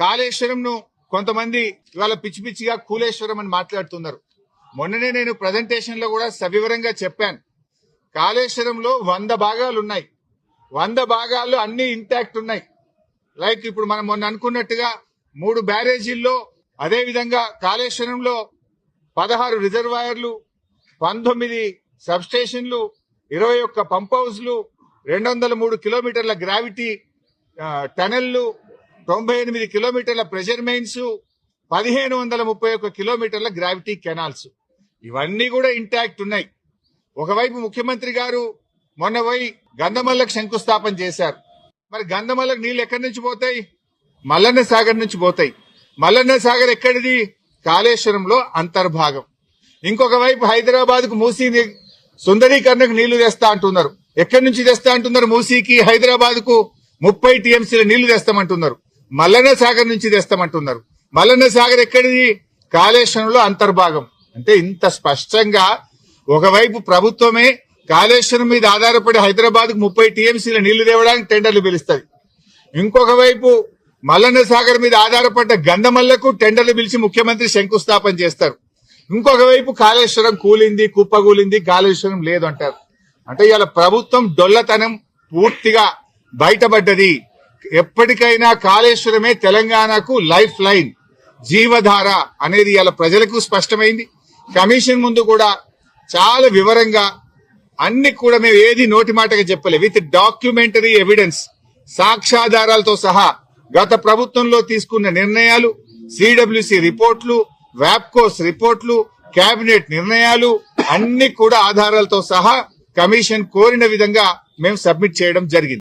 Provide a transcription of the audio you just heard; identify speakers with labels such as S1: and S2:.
S1: కాళేశ్వరంను కొంతమంది ఇవాళ పిచ్చి పిచ్చిగా కూలేశ్వరం అని మాట్లాడుతున్నారు. మొన్ననే నేను ప్రజెంటేషన్లో కూడా సవివరంగా చెప్పాను. కాళేశ్వరంలో వంద భాగాలు ఉన్నాయి. వంద భాగాలు అన్ని ఇంటాక్ట్ ఉన్నాయి. లైక్ ఇప్పుడు మనం మొన్న అనుకున్నట్టుగా మూడు బ్యారేజీల్లో అదే విధంగా కాళేశ్వరంలో పదహారు రిజర్వాయర్లు పంతొమ్మిది సబ్స్టేషన్లు ఇరవై ఒక్క పంప్ హౌస్లు రెండు వందల మూడు కిలోమీటర్ల గ్రావిటీ టనెళ్ళు టనెల్లు తొంభై ఎనిమిది కిలోమీటర్ల ప్రెషర్ మెయిన్స్ పదిహేను వందల ముప్పై ఒక్క కిలోమీటర్ల గ్రావిటీ కెనాల్స్ ఇవన్నీ కూడా ఇంటాక్ట్ ఉన్నాయి. ఒకవైపు ముఖ్యమంత్రి గారు మొన్న పోయి గంధమల్లకు శంకుస్థాపన చేశారు. మరి గంధమల్లకు నీళ్ళు ఎక్కడి నుంచి పోతాయి? మల్లన్న సాగర్ నుంచి పోతాయి. మల్లన్న సాగర్ ఎక్కడిది? కాళేశ్వరంలో అంతర్భాగం. ఇంకొక వైపు హైదరాబాద్కు మూసీ సుందరీకరణకు నీళ్ళు తెస్తా అంటున్నారు. ఎక్కడి నుంచి తెస్తా అంటున్నారు మూసీకి? హైదరాబాద్కు ముప్పై టీఎంసీల నీళ్ళు తెస్తామంటున్నారు. మల్లన్న సాగర్ నుంచి తెస్తామంటున్నారు. మల్లన్న సాగర్ ఎక్కడిది? కాళేశ్వరంలో అంతర్భాగం. అంటే ఇంత స్పష్టంగా ఒకవైపు ప్రభుత్వమే కాళేశ్వరం మీద ఆధారపడి హైదరాబాద్కు ముప్పై టీఎంసీల నీళ్ళు తేవడానికి టెండర్లు పిలుస్తుంది. ఇంకొక వైపు మల్లన్న సాగర్ మీద ఆధారపడ్డ గంధమల్లకు టెండర్లు పిలిచి ముఖ్యమంత్రి శంకుస్థాపన చేస్తారు. ఇంకొక వైపు కాళేశ్వరం కూలింది కుప్పగూలింది కాళేశ్వరం లేదు అంటారు అంటే ఇవాళ ప్రభుత్వం డొల్లతనం పూర్తిగా బయటపడ్డది. ఎప్పటికైనా కాళేశ్వరమే తెలంగాణకు లైఫ్ లైన్ జీవధార అనేది ఇలా ప్రజలకు స్పష్టమైంది. కమిషన్ ముందు కూడా చాలా వివరంగా అన్ని కూడా మేము ఏది నోటి మాటగా చెప్పలే విత్ డాక్యుమెంటరీ ఎవిడెన్స్ సాక్ష్యాధారాలతో సహా గత ప్రభుత్వంలో తీసుకున్న నిర్ణయాలు సిడబ్ల్యూసి రిపోర్ట్లు వ్యాప్కోస్ రిపోర్ట్లు కేబినెట్ నిర్ణయాలు అన్ని కూడా ఆధారాలతో సహా కమిషన్ కోరిన విధంగా మేము సబ్మిట్ చేయడం జరిగింది.